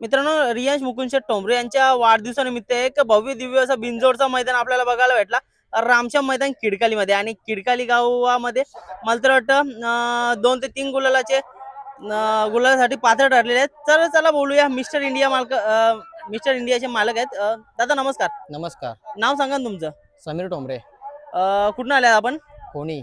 मित्रांनो रियांश मुकुंद शेठ टोंबरे यांच्या वाढदिवसानिमित्त एक भव्य दिव्य असा बिंजोडचा मैदान आपल्याला बघायला भेटला. रामश्याम मैदान किडकालीमध्ये आणि किडकाली गावामध्ये मला तर वाटतं दोन ते तीन गुलालाचे गुलालासाठी पात्र ठरलेले आहेत. चला चला बोलूया. मिस्टर इंडिया मालक मिस्टर इंडियाचे मालक आहेत. दादा नमस्कार. नमस्कार. नाव सांगा ना तुमचं. समीर टोंबरे. कुठून आले आपण? कोणी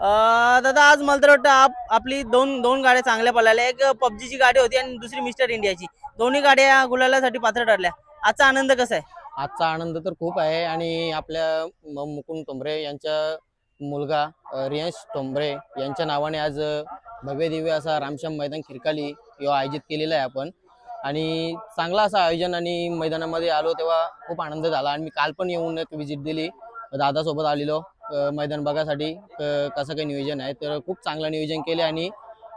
दादा आज मला तर वाटतं आप आपली दोन दोन गाड्या चांगल्या पळाल्या. एक पबजीची गाडी होती आणि दुसरी मिस्टर इंडियाची. दोन्ही गाड्या गुलालासाठी पात्र ठरल्या. आजचा आनंद कसा आहे? आजचा आनंद तर खूप आहे आणि आपल्या मुकुंद टोंबरे यांचा मुलगा रियांश टोंबरे यांच्या नावाने आज भव्य दिव्य असा रामश्याम मैदान खिरकाली किंवा आयोजित केलेला आहे आपण. आणि चांगला असं आयोजन आणि मैदानामध्ये आलो तेव्हा खूप आनंद झाला आणि मी काल पण येऊन एक व्हिजिट दिली. दादासोबत आलेलो. मैदान बघासाठी कसं काही नियोजन आहे तर खूप चांगलं नियोजन केले आणि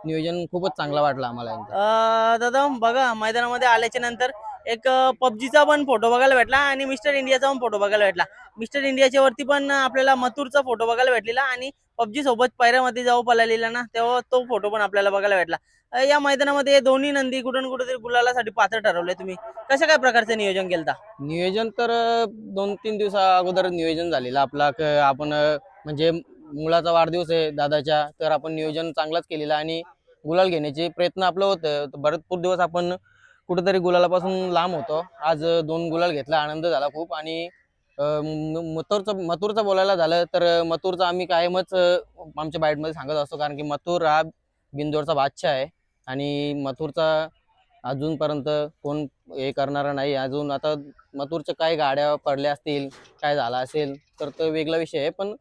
नियोजन खूपच चांगलं वाटलं आम्हाला यांचं. अं, दादा बघा मैदानामध्ये आल्याच्यानंतर एक पबजीचा पण फोटो बघायला भेटला आणि मिस्टर इंडियाचा पण फोटो बघायला भेटला मिस्टर इंडियाच्या वरती पण आपल्याला मथुरचा फोटो बघायला भेटलेला आणि पबजी सोबत पैऱ्यामध्ये जाऊ पळालेला ना तेव्हा तो फोटो पण आपल्याला बघायला भेटला या मैदानामध्ये दोन्ही नंदी कुठून कुठेतरी गुलालासाठी पात्र ठरवले तुम्ही. कशा काय प्रकारचं नियोजन केलं नियोजन तर दोन तीन दिवसा अगोदर नियोजन झालेलं. आपला आपण म्हणजे मुलाचा वाढदिवस आहे दादाच्या तर आपण नियोजन चांगलाच केलेलं आणि गुलाल घेण्याचे प्रयत्न आपलं होतं. तर भरपूर दिवस आपण कुठेतरी गुलालापासून लांब होतो. आज दोन गुलाल घेतला. आनंद झाला खूप आणि मथुरचं मथुरचं बोलायला झालं तर मथुरचं आम्ही कायमच आमच्या बाईटमध्ये सांगत असतो. कारण की मथुर हा बिंदोरचा बादशाह आहे. आणि मथुरचा अजूनपर्यंत कोण हे करणारा नाही. अजून आता मथुरच्या काय गाड्या पडल्या असतील काय झालं असेल तर तो वेगळा विषय आहे. पण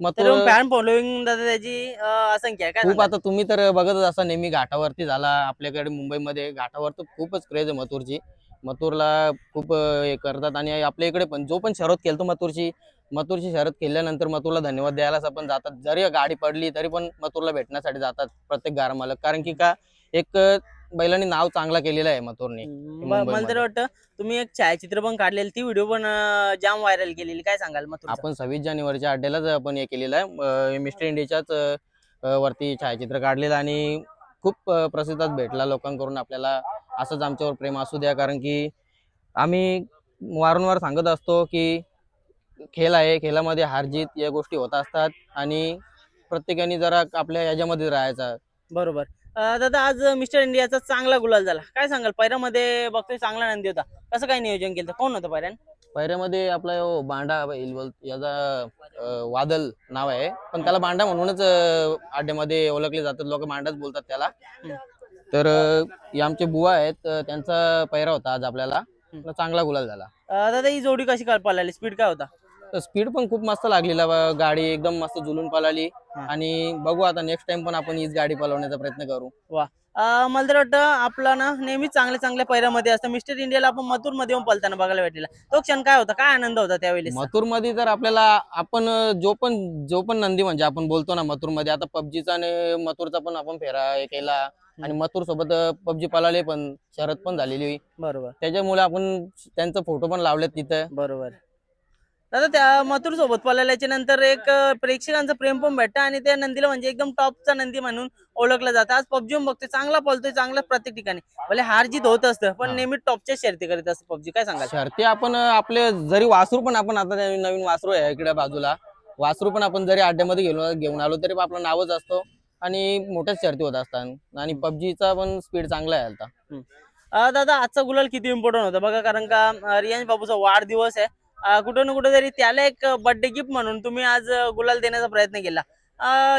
मथुर फॅन फॉलोईंग त्याची असंख्य आहे. काय खूप? आता तुम्ही तर बघतच असा नेहमी घाटावरती झाला. आपल्याकडे मुंबईमध्ये घाटावर तर खूपच क्रेज आहे मथुरची. मथुरला खूप हे करतात. आणि आपल्या इकडे पण जो पण शर्यत केलतो मथुरची मथुरची शर्यत केल्यानंतर मथुरला धन्यवाद द्यायलाच आपण जातात. जरी गाडी पडली तरी पण मथुरला भेटण्यासाठी जातात प्रत्येक गारा मालक कारण की का एक बैलांनी नाव चांगला केलेलं आहे मथुरने मला तर. वाटतं तुम्ही एक छायाचित्र पण काढलेली ती व्हिडिओ पण जाम व्हायरल केलेली. काय सांगाल मग आपण सव्वीस जानेवारीच्या अड्ड्यालाच आपण हे केलेलं आहे. मिस्टर इंडियाच्याच वरती छायाचित्र काढलेलं आणि खूप प्रतिसाद भेटला लोकांकडून आपल्याला असंच आमच्यावर प्रेम असू द्या. कारण की आम्ही वारंवार सांगत असतो की खेळ आहे खेळामध्ये हार जीत या गोष्टी होत असतात आणि प्रत्येकाने जरा आपल्या याच्यामध्ये राहायचा. बरोबर. दादा आज मिस्टर इंडियाचा चांगला गुलाल झाला. काय सांगाल? पैरामध्ये बघतोय चांगला नंदी होता. कसं काय नियोजन केलं कोण होतं पैऱ्यान? पहिऱ्यामध्ये आपला बांडा बोल- याचा वादल नाव आहे. पण त्याला बांडा म्हणूनच अ, अड्ड्यामध्ये ओळखले जातात. लोक बांडाच बोलतात त्याला. तर हे आमचे बुवा आहेत. त्यांचा पैरा होता आज आपल्याला. चांगला गुलाल झाला. दादा ही जोडी कशी काय पळाली? स्पीड काय होता? स्पीड पण खूप मस्त लागलेला ब- गाडी एकदम मस्त झुलून पळाली. हा. आणि बघू आता नेक्स्ट टाइम पण आपण हीच गाडी पळवण्याचा प्रयत्न करू. अं, मला तर वाटतं आपला ना नेहमी चांगल्या चांगल्या पैऱ्यामध्ये असतं. मिस्टर इंडियाला आपण मथुरमध्ये येऊन पळताना बघायला भेटलेला तो क्षण काय होता? काय आनंद होता त्यावेळेस? मथुरमध्ये तर आपल्याला आपण अ, जो पण जो पण नंदी म्हणजे आपण बोलतो ना मथुरमध्ये आता पबजीचा आणि मथुरचा पण आपण फेरा हे केला. आणि मथुर सोबत पबजी पळाले पण शरद पण झालेली. बरोबर. त्याच्यामुळे आपण त्यांचा फोटो पण लावलेत तिथं. बरोबर. दादा त्या मथुर सोबत पळाल्याच्या नंतर एक प्रेक्षकांचं प्रेम पण भेटतं आणि त्या नंदीला म्हणजे एकदम टॉपचा नंदी म्हणून ओळखलं जातं. आज पबजी बघतोय चांगला पळतोय चांगला प्रत्येक ठिकाणी. भले हार जीत होत असतं पण. नेहमी टॉपच्या शर्ती करीत असतं पबजी. काय सांगाल? शर्ती आपण आपले जरी वासरू पण आपण आता नवीन वासरू आहे इकडे बाजूला. वासरू पण आपण जरी अड्ड्यामध्ये घेऊन घेऊन आलो तरी आपलं नावच असतो आणि मोठ्याच शर्ती होत असतात. आणि पबजीचा पण स्पीड चांगला आहे आता. दादा आजचा गुलाल किती इम्पॉर्टंट होता? बघा कारण का रियांश बाबूचा वाढदिवस आहे. कुठं ना कुठं तरी त्याला एक बर्थडे गिफ्ट म्हणून तुम्ही आज गुलाल देण्याचा प्रयत्न केला.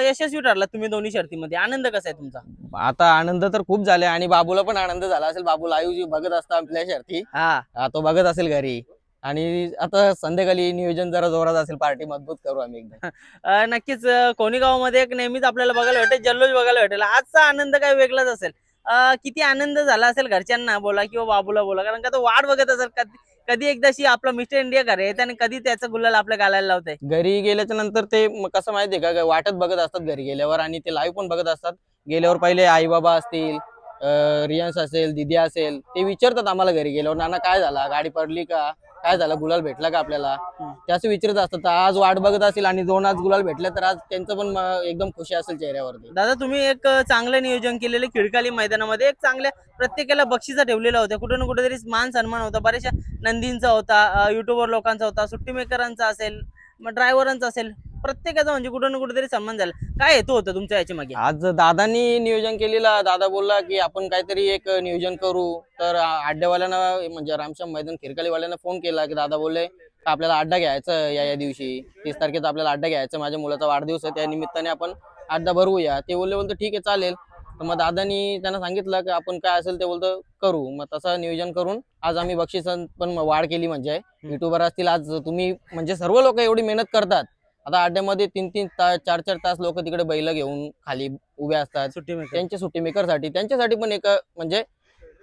यशस्वी ठरला तुम्ही दोन्ही शर्तीमध्ये. आनंद कसा आहे तुमचा? आता आनंद तर खूप झाले आणि बाबूला पण आनंद झाला असेल. बाबू लाईव्ह बघत असता आपल्या शर्ती हा. हा, तो बघत असेल घरी. आणि आता संध्याकाळी नियोजन जरा जोरात असेल पार्टी मजबूत करू आम्ही एकदम अं, नक्कीच अं, कोणी गावामध्ये एक नेहमीच आपल्याला बघायला भेटेल जल्लोष बघायला भेटेल. आजचा आनंद काय वेगळाच असेल? अं, किती आनंद झाला असेल घरच्यांना बोला किंवा बाबूला बोला. कारण का तो वाट बघत असेल कधी कधी एकदाशी आपलं मिस्टर इंडिया घर येते आणि कधी त्याचा गुलाल आपल्या गालायला लावते घरी गेल्याच्यानंतर ते म- कसं माहितीये का? वाटत बघत असतात घरी गेल्यावर आणि ते लाईव्ह पण बघत असतात. गेल्यावर पहिले आई बाबा असतील अं, रियांश असेल दिदी असेल ते विचारतात आम्हाला घरी गेल्यावर नाना काय झाला? गाडी पडली का? काय झालं? गुलाल भेटला का आपल्याला? हम्म. त्याचं विचारत असतात आज वाट बघत असेल आणि दोन आज गुलाल भेटले तर आज त्यांचं पण म- एकदम खुशी असेल चेहऱ्यावरती. दादा तुम्ही एक चांगलं नियोजन केलेलं खिडकाली मैदानामध्ये. एक चांगल्या प्रत्येकाला बक्षिसा ठेवलेला होता कुठे ना कुठेतरी मान सन्मान होता. बऱ्याचशा नंदींचा होता युट्यूबर लोकांचा होता सुट्टी मेकरांचा असेल मग ड्रायव्हरांचा असेल. प्रत्येकाचा म्हणजे कुठे ना कुठेतरी सन्मान झाला. काय हेतू होता तुमच्या याच्या मागे? आज दादानी नियोजन केलेलं दादा बोलला की आपण काहीतरी एक नियोजन करू. तर अड्ड्यावाल्यांना म्हणजे रामश्याम मैदान खिरकालीवाल्यांना फोन केला की दादा बोलले का आपल्याला अड्डा घ्यायचा या या दिवशी. तीस तारखेचा आपल्याला अड्डा घ्यायचा माझ्या मुलाचा वाढदिवस आहे. त्या निमित्ताने आपण अड्डा भरवूया ते बोलले बोलतो ठीक आहे चालेल. तर मग दादानी त्यांना सांगितलं की आपण काय असेल ते बोलतो करू. मग तसं नियोजन करून आज आम्ही बक्षिसांत पण वाढ केली म्हणजे. युट्यूबर असतील आज तुम्ही म्हणजे सर्व लोक एवढी मेहनत करतात. आता अड्ड्यामध्ये तीन तीन तास चार चार तास लोक तिकडे बैल घेऊन खाली उभे असतात. सुट्टी त्यांच्या सुट्टी मेकरसाठी त्यांच्यासाठी पण एक म्हणजे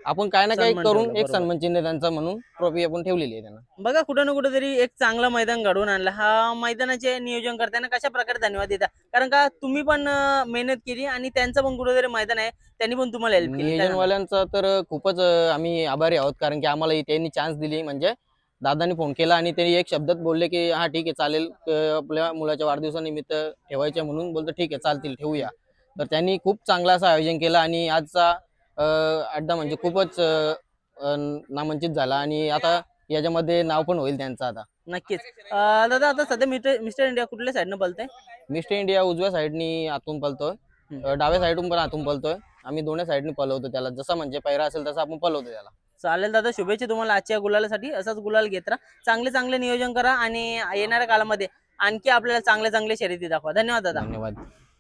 आपण काय ना काही सन्मान करून ठेवला, एक बरोबर. सन्मान चिन्ह त्यांचा म्हणून ट्रॉफी आपण ठेवलेली आहे त्यांना. बघा कुठं ना कुठेतरी एक चांगलं मैदान घडवून आणलं. हा मैदानाचे नियोजन करताना कशा प्रकारे धन्यवाद देता? कारण का तुम्ही पण अं, मेहनत केली आणि त्यांचं पण कुठेतरी मैदान आहे. त्यांनी पण तुम्हाला हेल्प केली. काय? नियोजनवाल्यांचा तर खूपच अं, आम्ही आभारी आहोत. कारण की आम्हाला त्यांनी चान्स दिली. म्हणजे दादानी फोन केला आणि त्यांनी एक शब्दात बोलले की हा ठीक आहे चालेल. आपल्या मुलाच्या वाढदिवसानिमित्त ठेवायचे म्हणून बोलतो ठीक आहे चालतील ठेवूया. तर त्यांनी खूप चांगलं असं आयोजन केलं आणि आजचा अड्डा म्हणजे खूपच नामांकित झाला आणि आता याच्यामध्ये नाव पण होईल त्यांचं आता. नक्कीच. दादा आता सध्या मिस्टर मिस्टर इंडिया कुठल्या साईडनं बोलताय मिस्टर इंडिया उजव्या साईडनी आतून पलतोय डाव्या साईडून पण आतून पलतोय आम्ही दोन्ही साईडनी पलवतो त्याला. जसं म्हणजे पैरा असेल तसं आपण पलवतो त्याला. चालेल दादा शुभेच्छा तुम्हाला आजच्या गुलालासाठी. असाच गुलाल घेत राहा. चांगले चांगले नियोजन करा आणि येणाऱ्या काळामध्ये आणखी आपल्याला चांगले चांगले शर्यती दाखवा. धन्यवाद दादा. धन्यवाद.